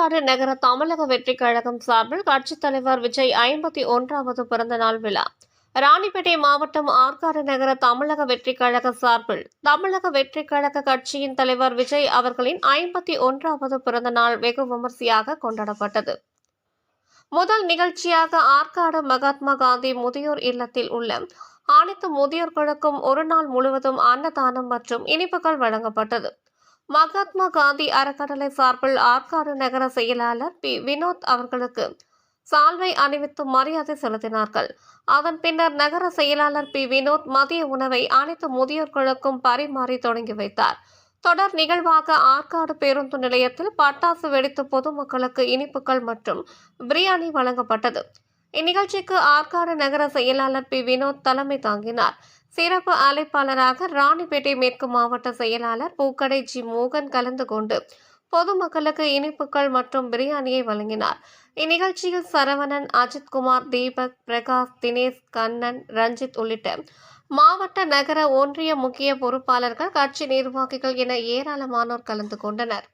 ஆற்காடு நகர தமிழக வெற்றி கழகம் சார்பில் கட்சித் தலைவர் விஜய் ஐம்பத்தி ஒன்றாவது பிறந்த நாள் விழா. ராணிப்பேட்டை மாவட்டம் ஆற்காடு நகர தமிழக வெற்றி கழக சார்பில் தமிழக வெற்றி கழக கட்சியின் தலைவர் விஜய் அவர்களின் ஐம்பத்தி ஒன்றாவது பிறந்த நாள் வெகு விமர்சையாக கொண்டாடப்பட்டது. முதல் நிகழ்ச்சியாக ஆற்காடு மகாத்மா காந்தி முதியோர் இல்லத்தில் உள்ள அனைத்து முதியோர்களுக்கும் ஒரு நாள் முழுவதும் அன்னதானம் மற்றும் இனிப்புகள் வழங்கப்பட்டது. மகாத்மா காந்தி அறக்கட்டளை சார்பில் ஆற்காடு நகர செயலாளர் பி. வினோத் அவர்களுக்கு சால்வை அணிவித்து மரியாதை செலுத்தினார்கள். அதன் பின்னர் நகர செயலாளர் பி. வினோத் மதிய உணவை அனைத்து முதியோர்களுக்கும் பரிமாறி தொடங்கி வைத்தார். தொடர் நிகழ்வாக ஆற்காடு பேருந்து நிலையத்தில் பட்டாசு வெடித்து பொதுமக்களுக்கு இனிப்புகள் மற்றும் பிரியாணி வழங்கப்பட்டது. இந்நிகழ்ச்சிக்கு ஆற்காடு நகர செயலாளர் பி. வினோத் தலைமை தாங்கினார். சிறப்பு அழைப்பாளராக ராணிப்பேட்டை மேற்கு மாவட்ட செயலாளர் பூக்கடை ஜி. மோகன் கலந்து கொண்டு பொதுமக்களுக்கு இனிப்புகள் மற்றும் பிரியாணியை வழங்கினார். இந்நிகழ்ச்சியில் சரவணன் அஜித்குமார் தீபக் பிரகாஷ் தினேஷ் கண்ணன் ரஞ்சித் உள்ளிட்ட மாவட்ட நகர ஒன்றிய முக்கிய பொறுப்பாளர்கள் கட்சி நிர்வாகிகள் என ஏராளமானோர் கலந்து கொண்டனர்.